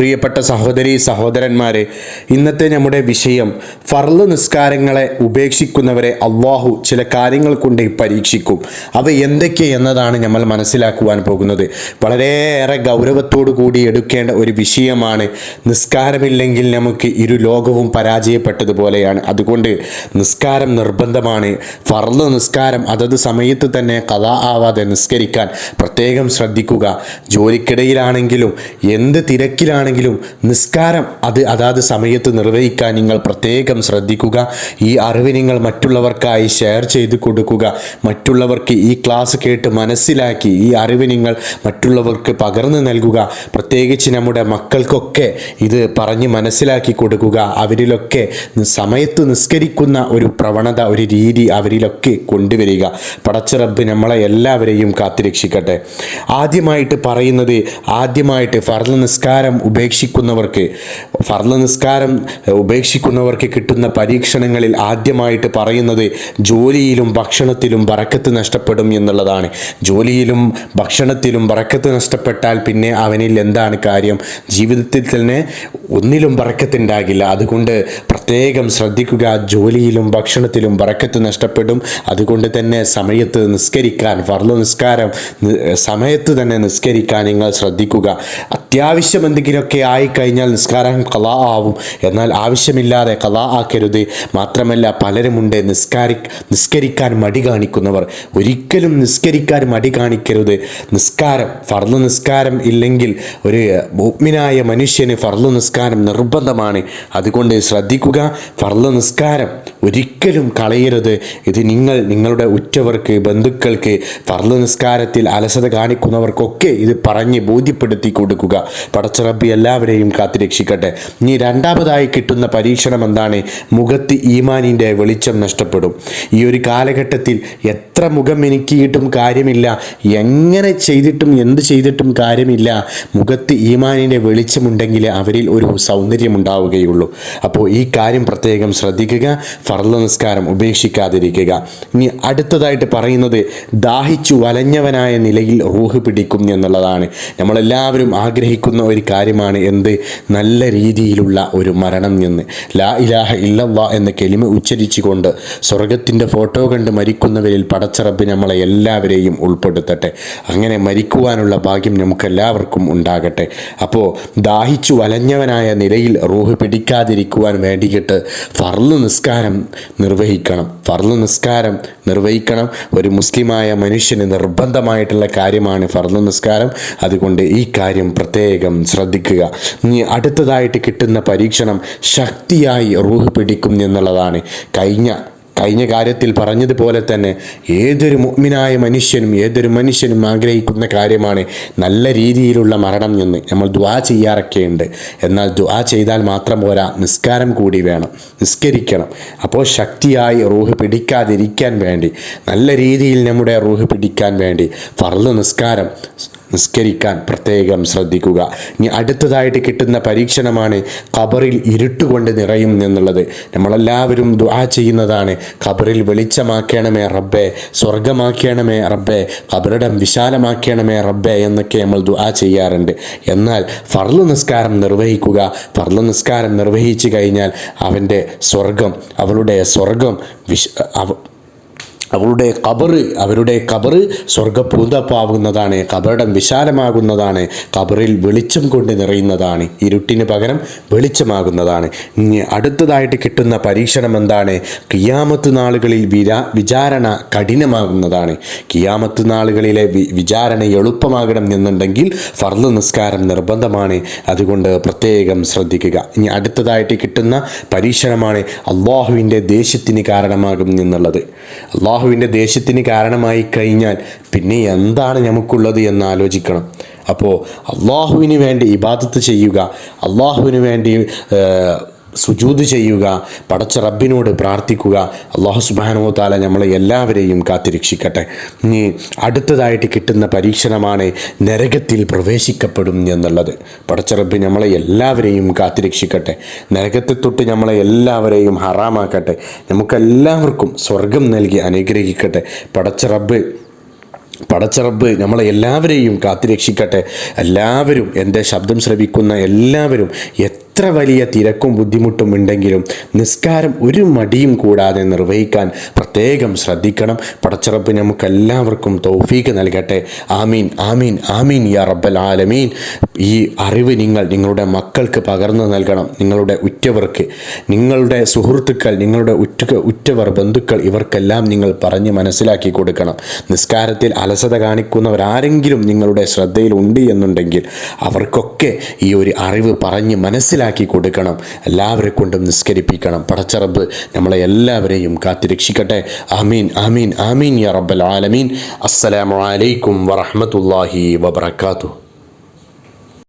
പ്രിയപ്പെട്ട സഹോദരി സഹോദരന്മാരെ ഇന്നത്തെ നമ്മുടെ വിഷയം ഫർൾ നിസ്കാരങ്ങളെ ഉപേക്ഷിക്കുന്നവരെ അള്ളാഹു ചില കാര്യങ്ങൾ കൊണ്ട് പരീക്ഷിക്കും. അവ എന്തൊക്കെ എന്നതാണ് നമ്മൾ മനസ്സിലാക്കുവാൻ പോകുന്നത്. വളരെയേറെ ഗൗരവത്തോടു കൂടി എടുക്കേണ്ട ഒരു വിഷയമാണ് നിസ്കാരമില്ലെങ്കിൽ നമുക്ക് ഇരു ലോകവും പരാജയപ്പെട്ടതുപോലെയാണ്. അതുകൊണ്ട് നിസ്കാരം നിർബന്ധമാണ്. ഫർൾ നിസ്കാരം അതത് സമയത്ത് തന്നെ കഥ ആവാതെ നിസ്കരിക്കാൻ പ്രത്യേകം ശ്രദ്ധിക്കുക. ജോലിക്കിടയിലാണെങ്കിലും എന്ത് തിരക്കിലാണെങ്കിലും നിസ്കാരം അത് അതാത് സമയത്ത് നിർവഹിക്കാൻ നിങ്ങൾ പ്രത്യേകം ശ്രദ്ധിക്കുക. ഈ അറിവ് നിങ്ങൾ മറ്റുള്ളവർക്കായി ഷെയർ ചെയ്ത് കൊടുക്കുക. മറ്റുള്ളവർക്ക് ഈ ക്ലാസ് കേട്ട് മനസ്സിലാക്കി ഈ അറിവ് നിങ്ങൾ മറ്റുള്ളവർക്ക് പകർന്നു നൽകുക. പ്രത്യേകിച്ച് നമ്മുടെ മക്കൾക്കൊക്കെ ഇത് പറഞ്ഞ് മനസ്സിലാക്കി കൊടുക്കുക. അവരിലൊക്കെ സമയത്ത് നിസ്കരിക്കുന്ന ഒരു പ്രവണത ഒരു രീതി അവരിലൊക്കെ കൊണ്ടുവരിക. പടച്ചിറബ് നമ്മളെ എല്ലാവരെയും കാത്തിരക്ഷിക്കട്ടെ. ആദ്യമായിട്ട് പറയുന്നത് ആദ്യമായിട്ട് ഫർൾ നിസ്കാരം ഉപേക്ഷിക്കുന്നവർക്ക് ഫർൾ നിസ്കാരം ഉപേക്ഷിക്കുന്നവർക്ക് കിട്ടുന്ന പരീക്ഷണങ്ങളിൽ ആദ്യമായിട്ട് പറയുന്നത് ജോലിയിലും ഭക്ഷണത്തിലും ബറക്കത്ത് നഷ്ടപ്പെടും എന്നുള്ളതാണ്. ജോലിയിലും ഭക്ഷണത്തിലും ബറക്കത്ത് നഷ്ടപ്പെട്ടാൽ പിന്നെ അവനിൽ എന്താണ് കാര്യം? ജീവിതത്തിൽ തന്നെ ഒന്നിലും ബറക്കത്തുണ്ടാകില്ല അതുകൊണ്ട് പ്രത്യേകം ശ്രദ്ധിക്കുക ജോലിയിലും ഭക്ഷണത്തിലും ബറക്കത്ത് നഷ്ടപ്പെടും. അതുകൊണ്ട് തന്നെ സമയത്ത് നിസ്കരിക്കാൻ ഫർൾ നിസ്കാരം സമയത്ത് തന്നെ നിസ്കരിക്കാൻ നിങ്ങൾ ശ്രദ്ധിക്കുക. അത്യാവശ്യം എന്തെങ്കിലുമൊക്കെ ആയിക്കഴിഞ്ഞാൽ നിസ്കാരം കലാ ആവും. എന്നാൽ ആവശ്യമില്ലാതെ കലാ ആക്കരുത്. മാത്രമല്ല പലരുമുണ്ട് നിസ്കാരി നിസ്കരിക്കാൻ മടി കാണിക്കുന്നവർ. ഒരിക്കലും നിസ്കരിക്കാൻ മടി കാണിക്കരുത്. നിസ്കാരം ഫർൾ നിസ്കാരം ഇല്ലെങ്കിൽ ഒരു മുഗ്മിനായ മനുഷ്യന് ഫർൾ നിസ്കാരം നിർബന്ധമാണ്. അതുകൊണ്ട് ശ്രദ്ധിക്കുക ഫർൾ നിസ്കാരം ഒരിക്കലും കളയരുത്. ഇത് നിങ്ങൾ നിങ്ങളുടെ ഉറ്റവർക്ക് ബന്ധുക്കൾക്ക് ഫർൾ നിസ്കാരത്തിൽ അലസത കാണിക്കുന്നവർക്കൊക്കെ ഇത് പറഞ്ഞ് ബോധ്യപ്പെടുത്തി കൊടുക്കുക. പടച്ചറബി എല്ലാവരെയും കാത്തുരക്ഷിക്കട്ടെ. ഇനി രണ്ടാമതായി കിട്ടുന്ന പരീക്ഷണം എന്താണ് മുഖത്ത് ഈമാനിന്റെ വെളിച്ചം നഷ്ടപ്പെടും. ഈ ഒരു കാലഘട്ടത്തിൽ എത്ര മുഖം എനിക്കിയിട്ടും കാര്യമില്ല. എങ്ങനെ ചെയ്തിട്ടും എന്ത് ചെയ്തിട്ടും കാര്യമില്ല. മുഖത്ത് ഈമാനിന്റെ വെളിച്ചമുണ്ടെങ്കിൽ അവരിൽ ഒരു സൗന്ദര്യം ഉണ്ടാവുകയുള്ളൂ അപ്പോൾ ഈ കാര്യം പ്രത്യേകം ശ്രദ്ധിക്കുക ഫർദ നിസ്കാരം ഉപേക്ഷിക്കാതിരിക്കുക. ഇനി അടുത്തതായിട്ട് പറയുന്നത് ദാഹിച്ചു വലഞ്ഞവനായ നിലയിൽ റൂഹ് പിടിക്കും എന്നുള്ളതാണ്. നമ്മളെല്ലാവരും ആഗ്രഹിക്കുന്ന ഒരു കാര്യമാണ്. എന്ത്? നല്ല രീതിയിലുള്ള ഒരു മരണം എന്ന്. ലാ ഇലാഹ ഇല്ലല്ലാ എന്ന കെലിമ ഉച്ചരിച്ചുകൊണ്ട് സ്വർഗത്തിന്റെ ഫോട്ടോ കണ്ട് മരിക്കുന്നവരിൽ പടച്ചറബ് നമ്മളെ എല്ലാവരെയും ഉൾപ്പെടുത്തട്ടെ. അങ്ങനെ മരിക്കുവാനുള്ള ഭാഗ്യം നമുക്കെല്ലാവർക്കും ഉണ്ടാകട്ടെ. അപ്പോൾ ദാഹിച്ചു വലഞ്ഞവനായ നിലയിൽ റൂഹ് പിടിക്കാതിരിക്കുവാൻ വേണ്ടിയിട്ട് ഫർൾ നിസ്കാരം നിർവഹിക്കണം. ഫർൾ നിസ്കാരം നിർവഹിക്കണം. ഒരു മുസ്ലിമായ മനുഷ്യന് നിർബന്ധമായിട്ടുള്ള കാര്യമാണ് ഫർദ് നിസ്കാരം. അതുകൊണ്ട് ഈ കാര്യം പ്രത്യേകം ശ്രദ്ധിക്കുക. അടുത്തതായിട്ട് കിട്ടുന്ന പരീക്ഷണം ശക്തിയായി റൂഹ് പിടിക്കും എന്നുള്ളതാണ്. കഴിഞ്ഞ കഴിഞ്ഞ കാര്യത്തിൽ പറഞ്ഞതുപോലെ തന്നെ ഏതൊരു മുഗ്മിനായ മനുഷ്യനും ഏതൊരു മനുഷ്യനും ആഗ്രഹിക്കുന്ന കാര്യമാണ് നല്ല രീതിയിലുള്ള മരണം എന്ന് നമ്മൾ ദ്വാ ചെയ്യാറൊക്കെയുണ്ട്. എന്നാൽ ദ്വാ ചെയ്താൽ മാത്രം പോരാ നിസ്കാരം കൂടി വേണം നിസ്കരിക്കണം. അപ്പോൾ ശക്തിയായി റൂഹ് പിടിക്കാതിരിക്കാൻ വേണ്ടി നല്ല രീതിയിൽ നമ്മുടെ റൂഹ് പിടിക്കാൻ വേണ്ടി ഫർൾ നിസ്കാരം നിസ്കരിക്കാൻ പ്രത്യേകം ശ്രദ്ധിക്കുക. ഇനി അടുത്തതായിട്ട് കിട്ടുന്ന പരീക്ഷണമാണ് ഖബറിൽ ഇരുട്ടുകൊണ്ട് നിറയും എന്നുള്ളത്. നമ്മളെല്ലാവരും ദുആ ചെയ്യുന്നതാണ്. ഖബറിൽ വെളിച്ചമാക്കണമേ റബ്ബേ സ്വർഗമാക്കണമേ റബ്ബേ ഖബറിടം വിശാലമാക്കണമേ റബ്ബേ എന്നൊക്കെ നമ്മൾ ദുആ ചെയ്യാറുണ്ട്. എന്നാൽ ഫർൾ നിസ്കാരം നിർവഹിക്കുക ഫർൾ നിസ്കാരം നിർവഹിച്ചു കഴിഞ്ഞാൽ അവന്റെ സ്വർഗം അവളുടെ സ്വർഗം അവളുടെ കബറ് അവരുടെ കബറ് സ്വർഗപൂന്തപ്പാവുന്നതാണ് കബറിടം വിശാലമാകുന്നതാണ്. കബറിൽ വെളിച്ചം കൊണ്ട് നിറയുന്നതാണ്. ഇരുട്ടിന് പകരം വെളിച്ചമാകുന്നതാണ്. അടുത്തതായിട്ട് കിട്ടുന്ന പരീക്ഷണം എന്താണ്? കിയാമത്ത് നാളുകളിൽ വിരാ വിചാരണ കഠിനമാകുന്നതാണ്. കിയാമത്ത് നാളുകളിലെ വിചാരണ എളുപ്പമാകണം എന്നുണ്ടെങ്കിൽ ഫർൾ നിസ്കാരം നിർബന്ധമാണ്. അതുകൊണ്ട് പ്രത്യേകം ശ്രദ്ധിക്കുക. ഇനി അടുത്തതായിട്ട് കിട്ടുന്ന പരീക്ഷണമാണ് അള്ളാഹുവിന്റെ ദേഷ്യത്തിന് കാരണമാകും എന്നുള്ളത്. അള്ളാഹുവിന്റെ ദേഷ്യത്തിന് കാരണമായി കഴിഞ്ഞാൽ പിന്നെ എന്താണ് നമുക്കുള്ളത് എന്ന് ആലോചിക്കണം. അപ്പോൾ അള്ളാഹുവിന് വേണ്ടി ഇബാദത്ത് ചെയ്യുക അള്ളാഹുവിന് വേണ്ടി സുജൂത് ചെയ്യുക പടച്ച റബ്ബിനോട് പ്രാർത്ഥിക്കുക. അള്ളാഹു സുബാനോ താല നമ്മളെ എല്ലാവരെയും കാത്തിരക്ഷിക്കട്ടെ. ഇനി അടുത്തതായിട്ട് കിട്ടുന്ന പരീക്ഷണമാണ് നരകത്തിൽ പ്രവേശിക്കപ്പെടും എന്നുള്ളത്. പടച്ച റബ്ബ് നമ്മളെ എല്ലാവരെയും കാത്തിരക്ഷിക്കട്ടെ. നരകത്തെ തൊട്ട് നമ്മളെ എല്ലാവരെയും ഹറാമാക്കട്ടെ. നമുക്കെല്ലാവർക്കും സ്വർഗം നൽകി അനുഗ്രഹിക്കട്ടെ. പടച്ച റബ്ബ് പടച്ചറബ് നമ്മളെ എല്ലാവരെയും കാത്തുരക്ഷിക്കട്ടെ. എല്ലാവരും എന്റെ ശബ്ദം ശ്രവിക്കുന്ന എല്ലാവരും എത്ര വലിയ തിരക്കും ബുദ്ധിമുട്ടും ഉണ്ടെങ്കിലും നിസ്കാരം ഒരു മടിയും കൂടാതെ നിർവഹിക്കാൻ പ്രത്യേകം ശ്രദ്ധിക്കണം. പടച്ചിറപ്പ് നമുക്ക് എല്ലാവർക്കും തൗഫീക്ക് നൽകട്ടെ. ആമീൻ ആമീൻ ആമീൻ യാ റബ്ബൽ ആലമീൻ. ഈ അറിവ് നിങ്ങൾ നിങ്ങളുടെ മക്കൾക്ക് പകർന്നു നൽകണം. നിങ്ങളുടെ ഉറ്റവർക്ക് നിങ്ങളുടെ സുഹൃത്തുക്കൾ നിങ്ങളുടെ ഉറ്റ ഉറ്റവർ ബന്ധുക്കൾ ഇവർക്കെല്ലാം നിങ്ങൾ പറഞ്ഞ് മനസ്സിലാക്കി കൊടുക്കണം. നിസ്കാരത്തിൽ അലസത കാണിക്കുന്നവരാരെങ്കിലും നിങ്ങളുടെ ശ്രദ്ധയിൽ ഉണ്ട് എന്നുണ്ടെങ്കിൽ അവർക്കൊക്കെ ഈ ഒരു അറിവ് പറഞ്ഞ് മനസ്സിലാക്കി കൊടുക്കണം. എല്ലാവരെ കൊണ്ടും നിസ്കരിപ്പിക്കണം. പടച്ചറബ് നമ്മളെ എല്ലാവരെയും കാത്തിരക്ഷിക്കട്ടെ. ആമീൻ ആമീൻ ആമീൻ യാ റബ്ബൽ ആലമീൻ. അസ്സലാമു അലൈക്കും വറഹ്മത്തുള്ളാഹി വബറകാതുഹു.